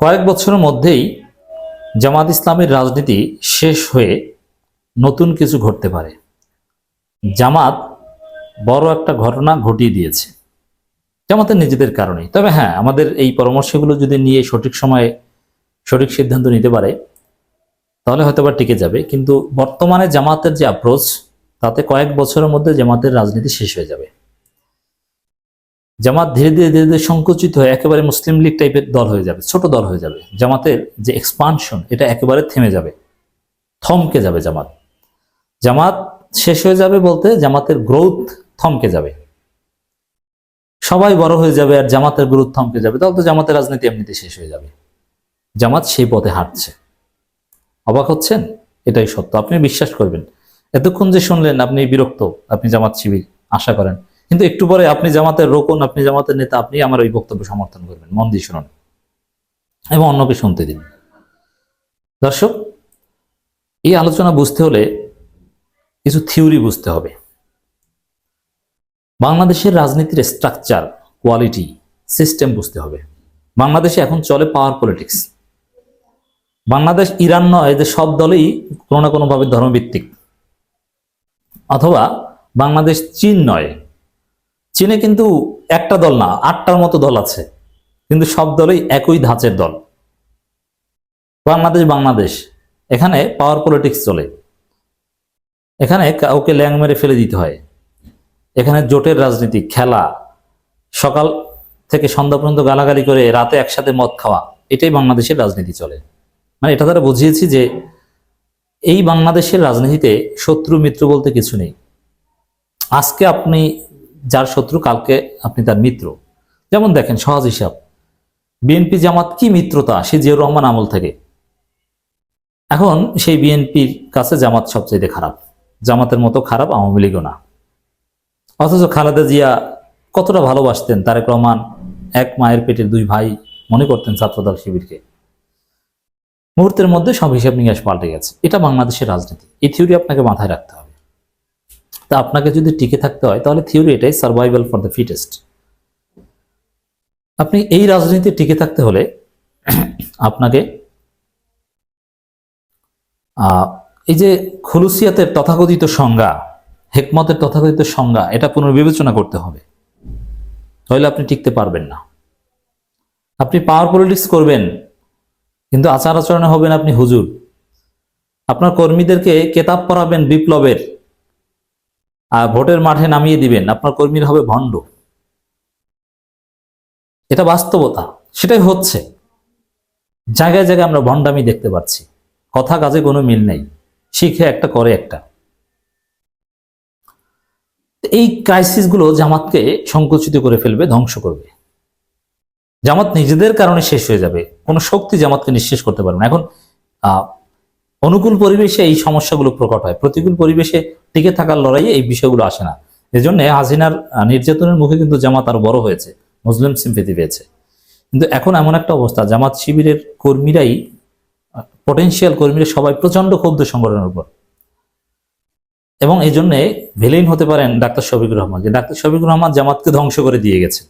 কয়েক বছরের মধ্যেই জামাত ইসলামের রাজনীতি শেষ হয়ে নতুন কিছু ঘটতে পারে। জামাত বড় একটা ঘটনা ঘটিয়ে দিয়েছে। জামাতের নিজেদের কারণে তবে হ্যাঁ আমাদের এই পরামর্শগুলো যদি নিয়ে সঠিক সময়ে সঠিক সিদ্ধান্ত নিতে পারে, তাহলে হয়তো বা টিকে যাবে। কিন্তু বর্তমানে জামাতের যে অ্যাপ্রোচ তাতে কয়েক বছরের মধ্যে জামাতের রাজনীতি শেষ হয়ে যাবে। জামাত ধীরে ধীরে ধীরে ধীরে সংকুচিত হয়ে একেবারে মুসলিম লীগ টাইপের দল হয়ে যাবে, ছোট দল হয়ে যাবে। জামাতের যে এক্সপানশন এটা একেবারে থেমে যাবে, থমকে যাবে জামাত। জামাত শেষ হয়ে যাবে বলতে জামাতের গ্রোথ থমকে যাবে। সবাই বড় হয়ে যাবে আর জামাতের গ্রোথ থমকে যাবে, তাহলে তো জামাতের রাজনীতি এমনিতে শেষ হয়ে যাবে। জামাত সেই পথে হাঁটছে। অবাক হচ্ছেন? এটাই সত্য। আপনি বিশ্বাস করবেন। এতক্ষণ যে শুনলেন, আপনি বিরক্ত, আপনি জামাত শিবির, আশা করেন। কিন্তু একটু পরে আপনি জামাতের রোকন, আপনি জামাতের নেতা, আপনি আমার ওই বক্তব্য সমর্থন করবেন। মন দিয়ে শুনুন। এবং অন্যকে শুনতে দিন। দর্শক, এই আলোচনা বুঝতে হলে কিছু থিওরি বুঝতে হবে। বাংলাদেশের রাজনীতির স্ট্রাকচার, কোয়ালিটি, সিস্টেম বুঝতে হবে। বাংলাদেশে এখন চলে পাওয়ার পলিটিক্স। বাংলাদেশ, ইরান নয় যে সব দলই কোনো না কোনোভাবে ধর্মভিত্তিক। অথবা বাংলাদেশ চীন নয় চীনে কিন্তু একটা দল না, আটটার মতো দল আছে। কিন্তু সব দলই একই ধাঁচের দল। বাংলাদেশ বাংলাদেশ। এখানে পাওয়ার পলিটিক্স চলে। এখানে কাউকে ল্যাং মেরে ফেলে দিতে হয়। এখানে জোটের রাজনীতি, খেলা, সকাল থেকে সন্ধ্যা পর্যন্ত গালাগালি করে রাতে একসাথে মদ খাওয়া, এটাই বাংলাদেশের রাজনীতি চলে। মানে এটা তারা বুঝিয়েছি যে এই বাংলাদেশের রাজনীতিতে শত্রু মিত্র বলতে কিছু নেই। আজকে আপনি যার শত্রু কালকে আপনি তার মিত্র। যেমন দেখেন সহজ হিসাব। বিএনপি জামাত কি মিত্রতা? সে জিয়াউর রহমান আমল থেকে। এখন সেই বিএনপির কাছে জামাত সবচেয়ে খারাপ। জামাতের মতো খারাপ আওয়ামী লীগও না। অথচ খালেদা জিয়া কতটা ভালোবাসতেন? তারেক রহমান এক মায়ের পেটের দুই ভাই মনে করতেন ছাত্রদল শিবিরকে। মুহূর্তের মধ্যে সব হিসাব নিকাশ পাল্টে গেছে। এটা বাংলাদেশের রাজনীতি। এই থিওরি আপনাকে মাথায় রাখতে হবে। তা আপনাকে যদি টিকে থাকতে হয়, তাহলে থিওরি এটাই সার্ভাইভাল ফর দ্য ফিটেস্ট আপনি এই রাজনীতি টিকে থাকতে হলে আপনাকে এই যে খুলুসিয়াতের তথাকথিত সংজ্ঞা, হেকমতের তথাকথিত সংজ্ঞা, এটা পুনর্বিবেচনা করতে হবে। তাহলে আপনি টিকতে পারবেন না। আপনি পাওয়ার পলিটিক্স করবেন, কিন্তু আচার আচরণে হবেন আপনি হুজুর। আপনার কর্মীদেরকে কেতাব পড়াবেন বিপ্লবের। ভোটের মাঠে নামিয়ে দিবেন, আপনার কর্মীরা হবে ভণ্ড। এটা বাস্তবতা, সেটাই হচ্ছে। জায়গায় জায়গায় আমরা ভণ্ডামি দেখতে পাচ্ছি। কথা কাজে কোনো মিল নেই, শিখে একটা, করে একটা। এই ক্রাইসিসগুলো জামাতকে সংকুচিত করে ফেলবে, ধ্বংস করবে। জামাত নিজেদের কারণে শেষ হয়ে যাবে। কোনো শক্তি জামাতকে নিঃশেষ করতে পারবে না। এখন অনুকূল পরিবেশে এই সমস্যাগুলো প্রকট হয়। প্রতিকূল পরিবেশে টিকে থাকার লড়াইয়ে এই বিষয়গুলো আসে না। এজন্য হাসিনার নির্যাতনের মুখে কিন্তু জামাত আরও বড় হয়েছে, মুসলিম সিম্পেথি পেয়েছে। কিন্তু এখন এমন একটা অবস্থা, জামাত শিবিরের কর্মীরাই পটেনশিয়াল কর্মীরা সবাই প্রচণ্ড ক্ষুব্ধ সংগঠনের উপর। এবং এই জন্য ভিলেন হতে পারেন ডাক্তার শফিকুর রহমান, যে ডাক্তার শফিকুর রহমান জামাতকে ধ্বংস করে দিয়ে গেছে।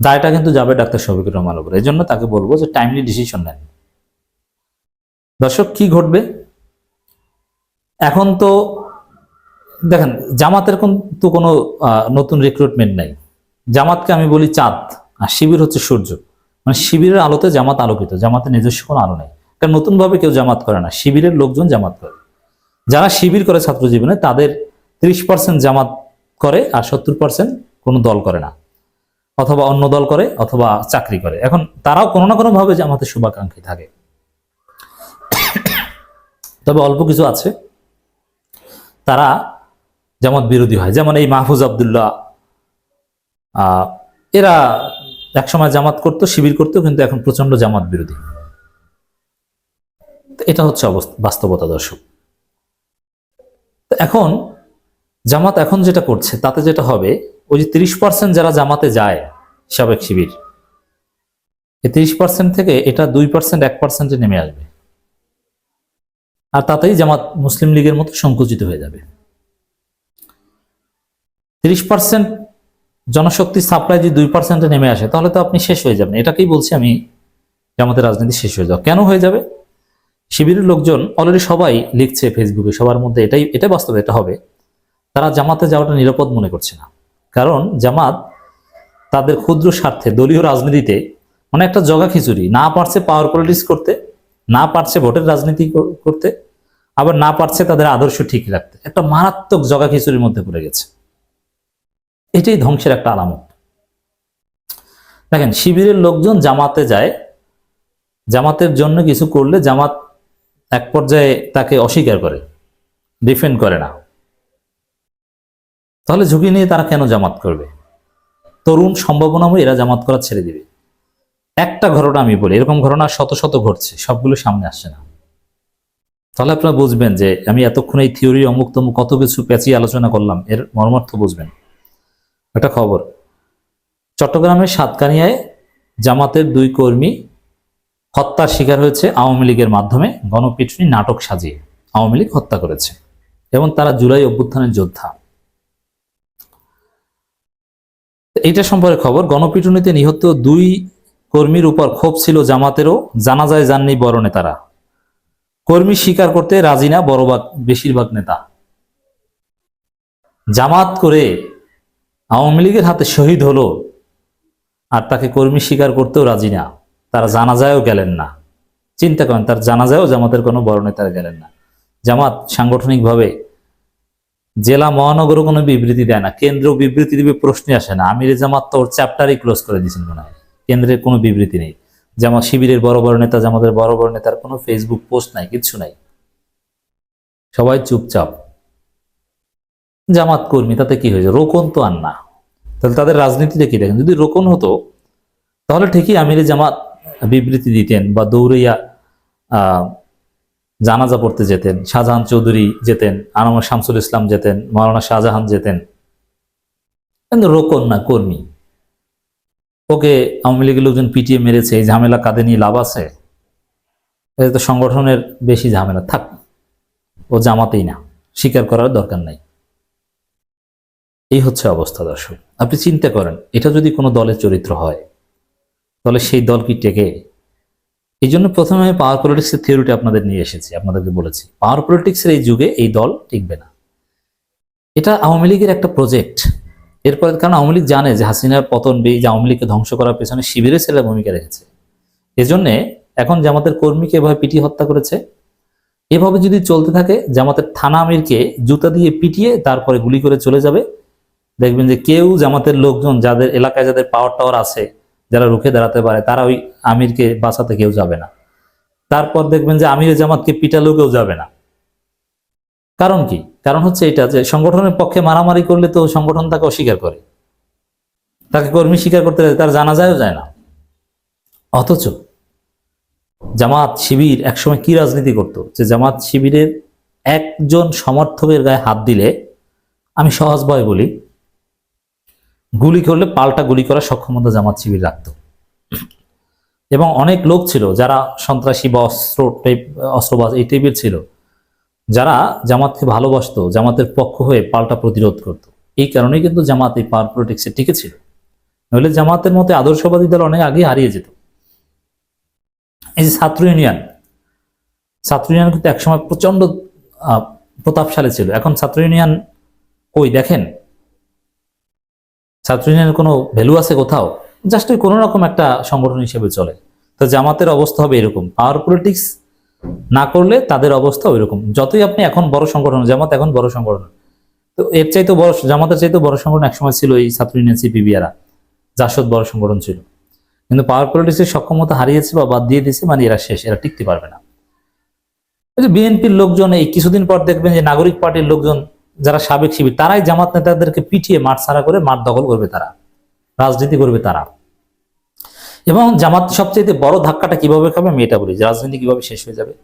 দায়টা কিন্তু যাবে ডাক্তার শফিকুর রহমানের উপর। এই জন্য তাকে বলব যে টাইমলি ডিসিশন নেন। দর্শক, কি ঘটবে? এখন তো দেখেন, জামাতের কিন্তু কোনো নতুন রিক্রুটমেন্ট নাই। জামাতকে আমি বলি চাঁদ, আর শিবির হচ্ছে সূর্য। মানে শিবিরের আলোতে জামাত আলোকিত, জামাতের নিজস্ব কোনো আলো নেই। কারণ নতুন ভাবে কেউ জামাত করে না, শিবিরের লোকজন জামাত করে। যারা শিবির করে ছাত্র জীবনে, তাদের ত্রিশ পার্সেন্ট জামাত করে, আর সত্তর পার্সেন্ট কোনো দল করে না। অথবা অন্য দল করে, অথবা চাকরি করে। এখন তারাও কোনো না কোনো ভাবে জামাতের শুভাকাঙ্ক্ষী থাকে। তবে অল্প কিছু আছে। তারা জামাত বিরোধী হয়, যেমন এই মাহফুজ আবদুল্লাহ এরা একসময় জামাত করতো, শিবির করতো, কিন্তু এখন প্রচণ্ড জামাত বিরোধী। এটা হচ্ছে অবস্থা, বাস্তবতা দর্শক। এখন জামাত এখন যেটা করছে, তাতে যেটা হবে, ওই যে তিরিশ পার্সেন্ট যারা জামাতে যায় সাবেক শিবির, এই তিরিশ পার্সেন্ট থেকে এটা দুই পার্সেন্ট এক পার্সেন্টে নেমে আসবে। আর তাতেই জামাত মুসলিম লীগের মতো সংকুচিত হয়ে যাবে। তিরিশ পার্সেন্ট জনশক্তি সাপ্লাই যদি দুই পার্সেন্টে নেমে আসে, তাহলে তো আপনি শেষ হয়ে যাবেন। এটাকেই বলছি আমি, জামাতের রাজনীতি শেষ হয়ে যাওয়া কেন হয়ে যাবে? শিবিরের লোকজন অলরেডি সবাই লিখছে ফেসবুকে সবার মধ্যে এটাই এটা বাস্তবে, এটা হবে। তারা জামাতে যাওয়াটা নিরাপদ মনে করছে না। কারণ জামাত তাদের ক্ষুদ্র স্বার্থে দলীয় রাজনীতিতে মানে একটা জগা খিচুড়ি, না পারছে পাওয়ার পলিটিক্স করতে না পারছে ভোটের রাজনীতি করতে, আবার না পারছে তাদের আদর্শ ঠিক রাখতে। একটা মারাত্মক জগা খিচুড়ির মধ্যে পড়ে গেছে। এটাই ধ্বংসের একটা আলামত। দেখেন, শিবিরের লোকজন জামাতে যায়। জামাতের জন্য কিছু করলে জামাত এক পর্যায়ে তাকে অস্বীকার করে, ডিফেন্ড করে না। তাহলে ঝুঁকি নিয়ে তারা কেন জামাত করবে? তরুণ সম্ভাবনাময় এরা জামাত করা ছেড়ে দিবে। একটা ঘটনা আমি বলি, এরকম ঘটনা শত শত ঘটছে, সবগুলো সামনে আসছে না। তাহলে আপনারা বুঝবেন যে আমি এতক্ষণ এই থিওরি অমুক তমুক কত কিছু পেঁচিয়ে আলোচনা করলাম, এর মর্মার্থ বুঝবেন। একটা খবর, চট্টগ্রামের সাতকানিয়ায় জামাতের দুই কর্মী হত্যার শিকার হয়েছে আওয়ামী লীগের মাধ্যমে, গণপিটুনি নাটক সাজিয়ে আওয়ামী লীগ হত্যা করেছে, এবং তারা জুলাই অভ্যুত্থানের যোদ্ধা। এইটা সম্পর্কে খবর, গণপিটুনিতে নিহত দুই কর্মীর উপর ক্ষোভ ছিল জামাতেরও, জানাজায় যাননি বড় নেতারা। কর্মী স্বীকার করতে রাজি না বড় ভাগ বেশিরভাগ নেতা। জামাত করে আওয়ামী লীগের হাতে শহীদ হলো, আর তাকে কর্মী স্বীকার করতেও রাজি না। তারা জানাজায়ও গেলেন না। চিন্তা করেন, তার জানাজায়ও জামাতের কোনো বড় নেতারা গেলেন না। জামাত সাংগঠনিকভাবে জেলা মহানগরও কোনো বিবৃতি দেয় না কেন্দ্র বিবৃতি দিবে প্রশ্নে আসে না। আমির জামাত তো ওর চ্যাপ্টারই ক্লোজ করে দিয়েছেন মনে হয়। কেন্দ্রের কোনো বিবৃতি নেই। জামাত শিবিরের বড় বড় নেতা, জামাতের বড় বড় নেতার কোনো ফেসবুক পোস্ট নাই কিচ্ছু নাই। সবাই চুপচাপ। জামাত কর্মী, তাতে কি হয়েছে? রোকন তো আর না। তাহলে তাদের রাজনীতিটা কি দেখেন? যদি রোকন হতো, তাহলে ঠিকই আমির জামাত বিবৃতি দিতেন বা দৌড়াইয়া জানাজা পড়তে যেতেন, শাহজাহান চৌধুরী যেতেন আনামা শামসুল ইসলাম যেতেন, মাওলানা শাহজাহান যেতেন। কিন্তু রোকন না, কর্মী। ওকে আওয়ামী লীগের লোকজন পিটিয়ে মেরেছে, এই ঝামেলা কাঁধে নিয়ে লাভ আছে? তো সংগঠনের বেশি ঝামেলা, থাক। ও জামাতেই না, স্বীকার করার দরকার নাই। এই হচ্ছে অবস্থা দর্শক, আপনি চিন্তা করেন, এটা যদি কোনো দলের চরিত্র হয়, তাহলে সেই দল কি টেকে? এই জন্য প্রথমে আমি পাওয়ার পলিটিক্সের থিওরিটা আপনাদের নিয়ে এসেছি, আপনাদেরকে বলেছি। পাওয়ার পলিটিক্সের এই যুগে এই দল টিকবে না। এটা আওয়ামী লীগের একটা প্রজেক্ট এরপরে কারণ আওয়ামী লীগ জানে যে হাসিনার পতন বেই যে আওয়ামী লীগকে ধ্বংস করার পেছনে শিবিরের ছেলেরা ভূমিকা রেখেছে। এজন্যে এখন জামাতের কর্মীকে এভাবে পিটিয়ে হত্যা করেছে। এভাবে যদি চলতে থাকে, জামাতের থানা আমিরকে জুতা দিয়ে পিটিয়ে তারপরে গুলি করে চলে যাবে। দেখবেন যে কেউ জামাতের লোকজন যাদের এলাকায় যাদের পাওয়ার টাওয়ার আছে, যারা রুখে দাঁড়াতে পারে, তারা ওই আমিরকে বাঁচাতে কেউ যাবে না। তারপর দেখবেন যে আমির জামাতকে পিটালেও কেউ যাবে না। কারণ কি? কারণ হচ্ছে এটা যে সংগঠনের পক্ষে মারামারি করলে তো সংগঠন তাকে অস্বীকার করে। তাকে কর্মী স্বীকার করতে তার জানা যায়ও যায় না। অথচ জামাত শিবির একসময় কি রাজনীতি করত? যে জামাত শিবিরের একজন সমর্থকের গায়ে হাত দিলে, আমি সহজ ভয় বলি, গুলি করলে পাল্টা গুলি করার সক্ষমতা জামাত শিবির রাখত। এবং অনেক লোক ছিল যারা সন্ত্রাসী বা অস্ত্র টাইপ অস্ত্রবাজ এই টাইপের ছিল। যারা জামাতকে ভালোবাসতো জামাতের পক্ষ হয়ে পাল্টা প্রতিরোধ করত। এই কারণেই কিন্তু জামাত এই পাওয়ার পলিটিক্সে টিকেছিল। নইলে জামাতের মতে আদর্শবাদী দল অনেক আগে হারিয়ে যেত। এই যে ছাত্র ইউনিয়ন ছাত্র ইউনিয়ন কিন্তু একসময় প্রচণ্ড আহ, প্রতাপশালী ছিল। এখন ছাত্র ইউনিয়ন কই দেখেন? ছাত্র ইউনিয়নের কোনো ভ্যালু আছে কোথাও? জাস্ট ওই কোনো রকম একটা সংগঠন হিসেবে চলে। তো জামাতের অবস্থা হবে এরকম। পাওয়ার পলিটিক্স না করলে তাদের অবস্থা ওইরকম। যতই আপনি এখন বড় সংগঠন জামাত এখন বড় সংগঠন। তো এর চাইতে বড়, জামাতের চাইতে বড় সংগঠন একসময় ছিল এই ছাত্র ইউনিয়ন সিপিবিআরা জাসদ বড় সংগঠন ছিল। কিন্তু পাওয়ার পলিটিক্সের সক্ষমতা হারিয়েছে বা বাদ দিয়ে দিয়েছে মানে এরা শেষ, এরা টিকতে পারবে না। ওই যে বিএনপির লোকজন এই কিছুদিন পর দেখবেন যে নাগরিক পার্টির লোকজন, যারা সাবেক শিবির, তারাই জামাত নেতাদেরকে পিটিয়ে মাঠ ছাড়া করে মাঠ দখল করবে তারা। রাজনীতি করবে তারা। এবং জামাত সবচেয়ে বড় ধাক্কাটা কীভাবে খাবে আমি এটা বলি রাজনীতি কীভাবে শেষ হয়ে যাবে।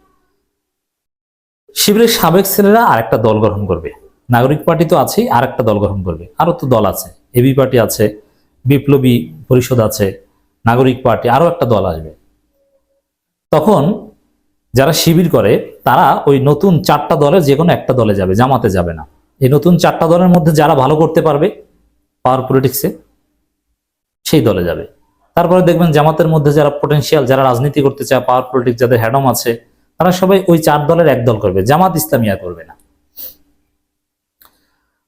শিবিরের সাবেক ছেলেরা আরেকটা দল গঠন করবে। নাগরিক পার্টি তো আছেই আর একটা দল গঠন করবে। আরও তো দল আছে। এবি পার্টি আছে, বিপ্লবী পরিষদ আছে, নাগরিক পার্টি, আরও একটা দল আসবে। তখন যারা শিবির করে, তারা ওই নতুন চারটা দলের যে কোনো একটা দলে যাবে, জামাতে যাবে না। এই নতুন চারটা দলের মধ্যে যারা ভালো করতে পারবে পাওয়ার পলিটিক্সে সেই দলে যাবে। তারপরে দেখবেন জামাতের মধ্যে যারা পটেনশিয়াল যারা রাজনীতি করতে চায় পাওয়ার পলিটিক্স যাদের হ্যাডম আছে, তারা সবাই ওই চার দলের এক দল করবে, জামাত ইসলামিয়া করবে না।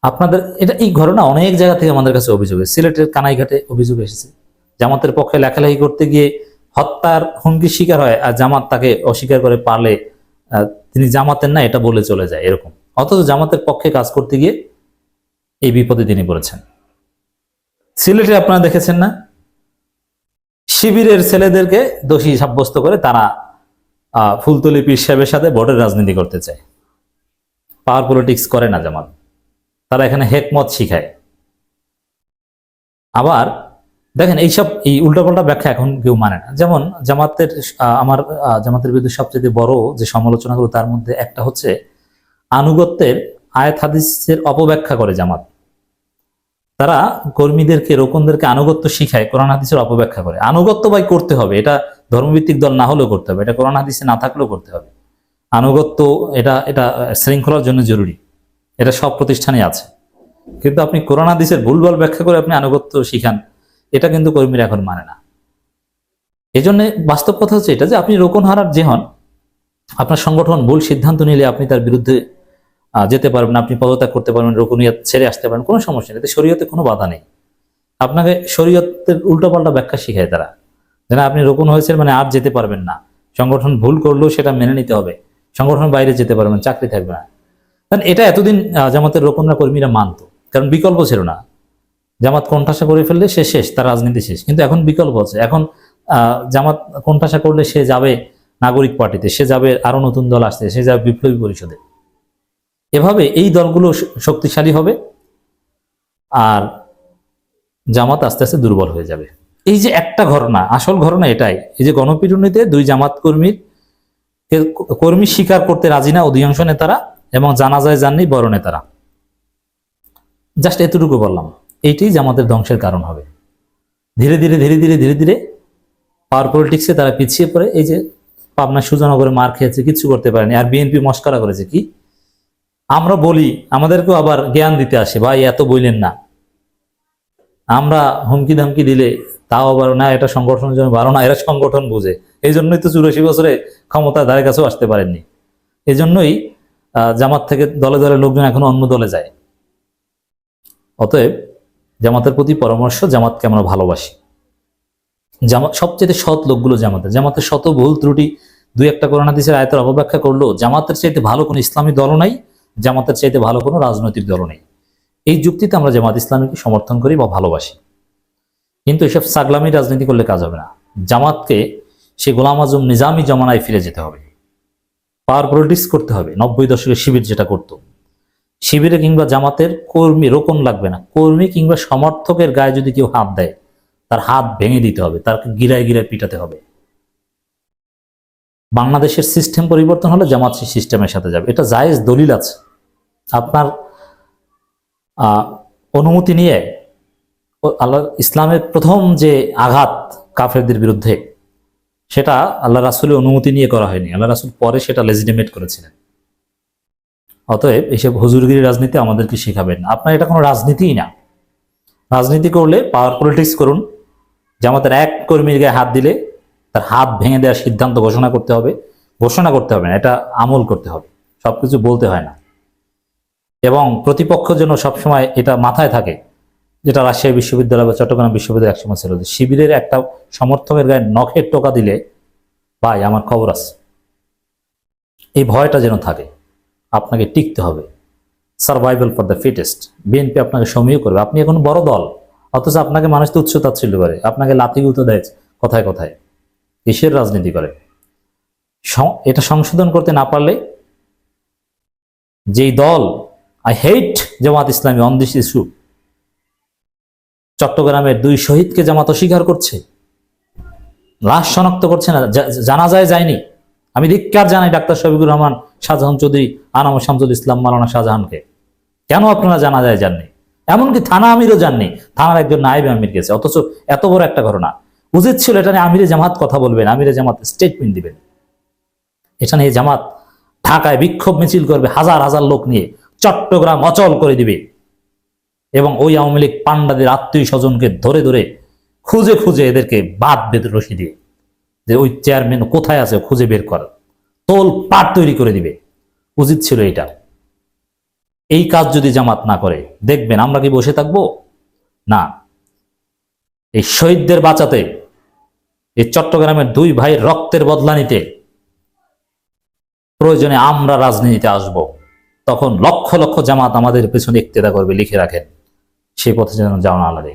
আপনাদের, এটা এই ঘটনা অনেক জায়গা থেকে আমাদের কাছে অভিযোগ। সিলেটের কানাইঘাটে অভিযোগ এসেছে। জামাতের পক্ষে লেখালেখি করতে গিয়ে হত্যার হুমকির শিকার হয় আর জামাত তাকে অস্বীকার করে পারলে তিনি জামাতের না, এটা বলে চলে যায় এরকম। অথচ জামাতের পক্ষে কাজ করতে গিয়ে এই বিপদে তিনি বলেছেন সিলেটে আপনারা দেখেছেন না? শিবিরের ছেলেদেরকে দোষী সাব্যস্ত করে তারা ফুলতলি পীর সাহেবের সাথে ভোটের রাজনীতি করতে চায়। পাওয়ার পলিটিক্স করে না জামাত। তারা এখানে হেকমত শিখায়। আবার দেখেন এইসব, এই উল্টাপাল্টা ব্যাখ্যা এখন কেউ মানে না। যেমন জামাতের আমার জামাতের বিরুদ্ধে সবচেয়ে বড় যে সমালোচনাগুলো তার মধ্যে একটা হচ্ছে, আনুগত্যের আয়াত হাদিসের অপব্যাখ্যা করে জামাত। তারা কর্মীদেরকে, রোকনদেরকে আনুগত্য শিখায়, কোরআন হাদিসের অপব্যাখ্যা করে। আনুগত্য ভাই করতে হবে, এটা ধর্মভিত্তিক দল না হলেও করতে হবে, এটা কোরআন হাদিসে না থাকলেও করতে হবে। আনুগত্য, এটা এটা শৃঙ্খলার জন্য জরুরি, এটা সব প্রতিষ্ঠানে আছে। কিন্তু আপনি কোরআন হাদিসের ভুলভাল ব্যাখ্যা করে আপনি আনুগত্য শিখান, এটা কিন্তু কর্মীরা এখন মানে না। এই জন্য বাস্তব কথা হচ্ছে এটা যে আপনি রোকন হারার যে হন, আপনার সংগঠন ভুল সিদ্ধান্ত নিলে আপনি তার বিরুদ্ধে যেতে পারবেন, আপনি পদত্যাগ করতে পারবেন, রোকনিয়াত ছেড়ে আসতে পারেন কোনো সমস্যা নেই। শরীয়তে কোনো বাধা নেই। আপনাকে শরীয়তের উল্টোপাল্টা ব্যাখ্যা শিখায় তারা। যেন আপনি রোকন হয়েছেন মানে আর যেতে পারবেন না। সংগঠন ভুল করলেও সেটা মেনে নিতে হবে। সংগঠনের বাইরে যেতে পারবেন, চাকরি থাকবে না। কারণ এটা এতদিন জামাতের রোকনরা, কর্মীরা মানতো। কারণ বিকল্প ছিল না। জামাত কোণঠাসা করে ফেললে সে শেষ, তার রাজনীতি শেষ। কিন্তু এখন বিকল্প আছে। এখন জামাত কোণঠাসা করলে সে যাবে নাগরিক পার্টিতে, সে যাবে আরও নতুন দল আসতে, সে যাবে বিপ্লবী পরিষদে। এভাবে এই দলগুলো শক্তিশালী হবে আর জামাত আস্তে আস্তে দুর্বল হয়ে যাবে। এই যে একটা ঘটনা, আসল ঘটনা এটাই, এই যে গণপিটুনিতে দুই জামাত কর্মীর কর্মী স্বীকার করতে রাজি না অধিকাংশ নেতারা এবং জানাজায় যাননি বড় নেতারা। জাস্ট এতটুকু বললাম এইটাই জামাতের ধ্বংসের কারণ হবে। ধীরে ধীরে ধীরে ধীরে ধীরে ধীরে পাওয়ার পলিটিক্সে তারা পিছিয়ে পড়ে। এই যে পাবনা সুজনগরে মার খেয়েছে, কিচ্ছু করতে পারেনি। আর বিএনপি মস্কারা করেছে কি? আমরা বলি, আমাদেরকেও আবার জ্ঞান দিতে আসে, ভাই, এত বইলেন না। আমরা হুমকি ধামকি দিলে তাও আবার, না, এটা সংগঠনের জন্য ভালো না, এরা সংগঠন বুঝে। এই জন্যই তো চুরাশি বছরে ক্ষমতা ধারে কাছেও আসতে পারেননি। এই জন্যই জামাত থেকে দলে দলে লোকজন এখন অন্য দলে যায়। অতএব, জামাতের প্রতি পরামর্শ, জামাতকে আমরা ভালোবাসি। জামাত, সবচেয়ে সৎ লোকগুলো জামাতের জামাতের শত ভুল ত্রুটি, দুই একটা করোনা দিসের আয়তের অপব্যাখ্যা করল, জামাতের চাইতে ভালো কোনো ইসলামী দলও নাই জামাতের চাইতে ভালো কোনো রাজনৈতিক দল নেই। এই যুক্তিতে আমরা জামাত ইসলামীকে সমর্থন করি বা ভালোবাসি। কিন্তু এসব সাগলামি রাজনীতি করলে কাজ হবে না। জামাতকে সে গোলাম আজম নিজামী জমানায় ফিরে যেতে হবে। পাওয়ার পলিটিক্স করতে হবে। নব্বই দশকের শিবির যেটা করতো। শিবিরে কিংবা জামাতের কর্মী রোকন লাগবে না। কর্মী কিংবা সমর্থকের গায়ে যদি কেউ হাত দেয়, তার হাত ভেঙে দিতে হবে। তার গিরায় গিরায় পিটাতে হবে। বাংলাদেশের সিস্টেম পরিবর্তন হলে জামাত সেই সিস্টেমের সাথে যাবে। এটা জায়েজ দলিল আছে। আপনার অনুমতি নিয়ে আল্লাহ ইসলামের প্রথম যে আঘাত কাফেরদের বিরুদ্ধে, সেটা আল্লাহ রাসুলের অনুমতি নিয়ে করা হয়নি। আল্লাহ রাসুল পরে সেটা লেজিটিমেট করেছিলেন। অতএব এইসব হুজুরগিরি রাজনীতি আমাদেরকে শেখাবেন আপনার এটা কোনো রাজনীতিই না। রাজনীতি করলে পাওয়ার পলিটিক্স করুন। জামাতের এক কর্মীর গায়ে হাত দিলে তার হাত ভেঙে দেওয়ার সিদ্ধান্ত ঘোষণা করতে হবে। ঘোষণা করতে হবে না, এটা আমল করতে হবে। সবকিছু বলতে হয় না। এবং প্রতিপক্ষ যেন সবসময় এটা মাথায় থাকে, যেটা রাজশাহী বিশ্ববিদ্যালয় বা চট্টগ্রাম বিশ্ববিদ্যালয় একসময় ছিল শিবিরের একটা সমর্থকের গায়ে নখের টোকা দিলে, ভাই, আমার খবর আছে। এই ভয়টা যেন থাকে, আপনাকে টিকতে হবে। Survival for the fittest BNP আপনাকে সমীহ করবে। আপনি এখন বড় দল, অথচ আপনাকে মানুষ তো উচ্চ তাচ্ছিল্য করে, আপনাকে লাথি গুঁতো দেয় কথায় কথায়। দেশের রাজনীতি করে। এটা সংশোধন করতে না পারলে, যেই দল I hate Jamaat Islami on this issue চট্টগ্রামের দুই শহীদকে জামাত অস্বীকার করছে। লাশ শনাক্ত করছে না জানা যায় যায়নি। আমি ধিক্কার জানাই ডাক্তার শফিকুর রহমান শাহজাহান চৌধুরী, আনাম শামসুল ইসলাম মালানা শাহজাহানকে। কেন আপনারা জানা যায় জাননি এমনকি থানা আমিরও জাননি থানার একজন নায়েব আমির গেছে, অথচ এত বড় একটা ঘটনা। উচিত ছিল এটা নিয়ে আমিরে জামাত কথা বলবেন, আমিরে জামাত স্টেটমেন্ট দিবেন। এটা নিয়ে জামাত ঢাকায় বিক্ষোভ মিছিল করবে হাজার হাজার লোক নিয়ে। চট্টগ্রাম অচল করে দিবে। এবং ওই আওয়ামী লীগ পান্ডাদের আত্মীয় স্বজনকে ধরে ধরে খুঁজে খুঁজে এদেরকে বাদ বেঁধে রশি দিয়ে যে ওই চেয়ারম্যান কোথায় আছে খুঁজে বের কর। তোল পাট তৈরি করে দিবে। উচিত ছিল এটা। এই কাজ যদি জামাত না করে, দেখবেন আমরা কি বসে থাকব? না। এই শহীদদের বাঁচাতে, এই চট্টগ্রামের দুই ভাইয়ের রক্তের বদলা নিতে প্রয়োজনে আমরা রাজনীতিতে আসব। তখন লক্ষ লক্ষ জামাত আমাদের পেছনে ইক্তেদা করবে, লিখে রাখেন। সেই পথে যেন যাওয়া না লাগে।